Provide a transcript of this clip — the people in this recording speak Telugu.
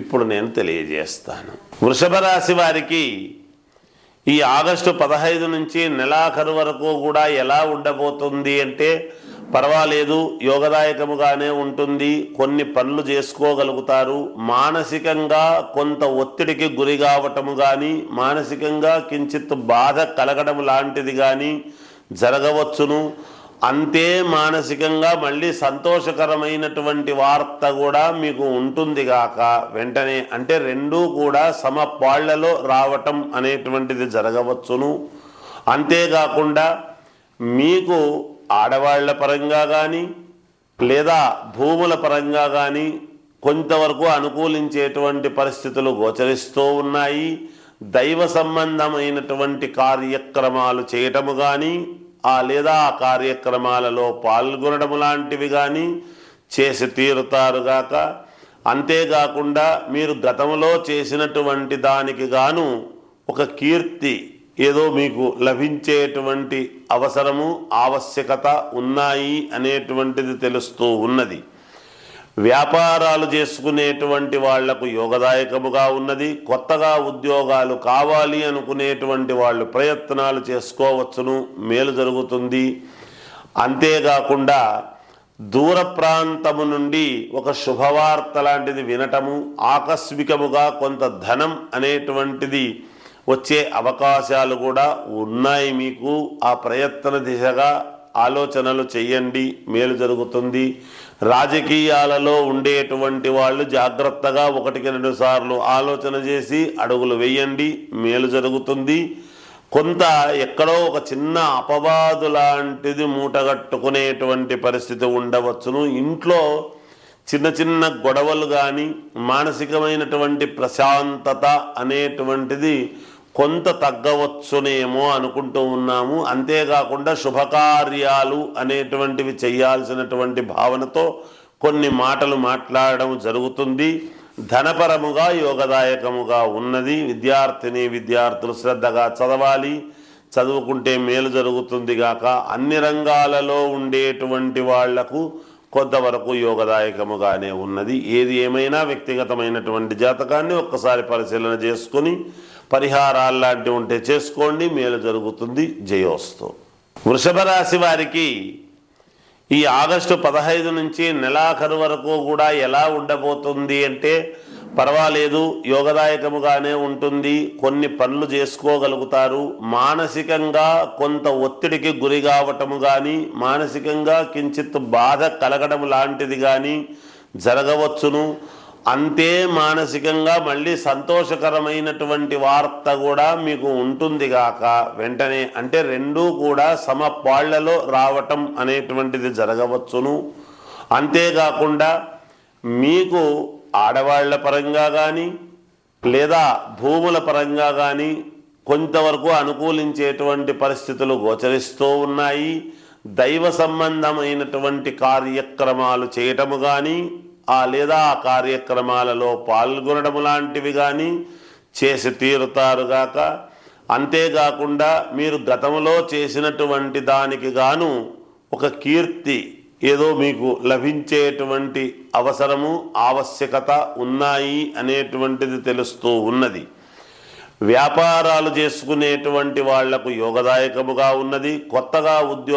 ఇప్పుడు నేను తెలియజేస్తాను. వృషభ రాశి వారికి ఈ ఆగస్టు పదహైదు నుంచి నెలాఖరు వరకు కూడా ఎలా ఉండబోతుంది అంటే పర్వాలేదు యోగదాయకముగానే ఉంటుంది కొన్ని పనులు చేసుకోగలుగుతారు. మానసికంగా కొంత ఒత్తిడికి గురి కావటము కానీ మానసికంగా కించిత్ బాధ కలగడం లాంటిది కానీ జరగవచ్చును. అంతే మానసికంగా మళ్ళీ సంతోషకరమైనటువంటి వార్త కూడా మీకు ఉంటుంది గాక వెంటనే. అంటే రెండూ కూడా సమపాళ్ళలో రావటం అనేటువంటిది జరగవచ్చును. అంతేకాకుండా మీకు ఆడవాళ్ళ పరంగా కానీ లేదా భూముల పరంగా కానీ కొంతవరకు అనుకూలించేటువంటి పరిస్థితులు గోచరిస్తూ ఉన్నాయి. దైవ సంబంధమైనటువంటి కార్యక్రమాలు చేయటము కానీ ఆ లేదా ఆ కార్యక్రమాలలో పాల్గొనడం లాంటివి కానీ చేసి తీరుతారుగాక అంతేకాకుండా మీరు గతంలో చేసినటువంటి దానికి గాను ఒక కీర్తి ఏదో మీకు లభించేటువంటి అవసరము ఆవశ్యకత ఉన్నాయి అనేటువంటిది తెలుస్తూ ఉన్నది. వ్యాపారాలు చేసుకునేటువంటి వాళ్ళకు యోగదాయకముగా ఉన్నది కొత్తగా ఉద్యోగాలు కావాలి అనుకునేటువంటి వాళ్ళు ప్రయత్నాలు చేసుకోవచ్చును మేలు జరుగుతుంది. అంతేకాకుండా దూర ప్రాంతము నుండి ఒక శుభవార్త లాంటిది వినటము ఆకస్మికముగా కొంత ధనం అనేటువంటిది వచ్చే అవకాశాలు కూడా ఉన్నాయి మీకు. ఆ ప్రయత్న దిశగా ఆలోచనలు చెయ్యండి మేలు జరుగుతుంది. రాజకీయాలలో ఉండేటువంటి వాళ్ళు జాగ్రత్తగా ఒకటికి రెండు సార్లు ఆలోచన చేసి అడుగులు వేయండి మేలు జరుగుతుంది. కొంత ఎక్కడో ఒక చిన్న అపవాదు లాంటిది మూటగట్టుకునేటువంటి పరిస్థితి ఉండవచ్చును. ఇంట్లో చిన్న చిన్న గొడవలు కానీ మానసికమైనటువంటి ప్రశాంతత అనేటువంటిది కొంత తగ్గవచ్చునేమో అనుకుంటూ ఉన్నాము. అంతేకాకుండా శుభకార్యాలు అనేటువంటివి చేయాల్సినటువంటి భావనతో కొన్ని మాటలు మాట్లాడడం జరుగుతుంది. ధనపరముగా యోగదాయకముగా ఉన్నది. విద్యార్థిని విద్యార్థులు శ్రద్ధగా చదవాలి. చదువుకుంటే మేలు జరుగుతుంది గాక అన్ని రంగాలలో ఉండేటువంటి వాళ్ళకు కొంతవరకు యోగదాయకముగానే ఉన్నది. ఏది ఏమైనా వ్యక్తిగతమైనటువంటి జాతకాన్ని ఒక్కసారి పరిశీలన చేసుకొని పరిహారాలు లాంటివి ఉంటే చేసుకోండి. మేలు జరుగుతుంది. జయోస్తు. వృషభ రాశి వారికి ఈ ఆగస్టు పదహైదు నుంచి నెలాఖరు వరకు కూడా ఎలా ఉండబోతుంది అంటే పర్వాలేదు యోగదాయకముగానే ఉంటుంది కొన్ని పనులు చేసుకోగలుగుతారు. మానసికంగా కొంత ఒత్తిడికి గురి కావటము కానీ మానసికంగా కించిత్ బాధ కలగడం లాంటిది కానీ జరగవచ్చును. అంతే మానసికంగా మళ్ళీ సంతోషకరమైనటువంటి వార్త కూడా మీకు ఉంటుంది గాక వెంటనే. అంటే రెండూ కూడా సమపాళ్ళలో రావటం అనేటువంటిది జరగవచ్చును. అంతేకాకుండా మీకు ఆడవాళ్ళ పరంగా కానీ లేదా భూముల పరంగా కానీ కొంతవరకు అనుకూలించేటువంటి పరిస్థితులు గోచరిస్తూ ఉన్నాయి. దైవ సంబంధమైనటువంటి కార్యక్రమాలు చేయటము కానీ ఆ లేదా ఆ కార్యక్రమాలలో పాల్గొనడం లాంటివి కానీ చేసి తీరుతారుగాక అంతేకాకుండా మీరు గతంలో చేసినటువంటి దానికి గాను ఒక కీర్తి ఏదో మీకు లభించేటువంటి అవసరము ఆవశ్యకత ఉన్నాయి అనేటువంటిది తెలుస్తూ ఉన్నది. వ్యాపారాలు చేసుకునేటువంటి వాళ్ళకు యోగదాయకముగా ఉన్నది కొత్తగా ఉద్యోగ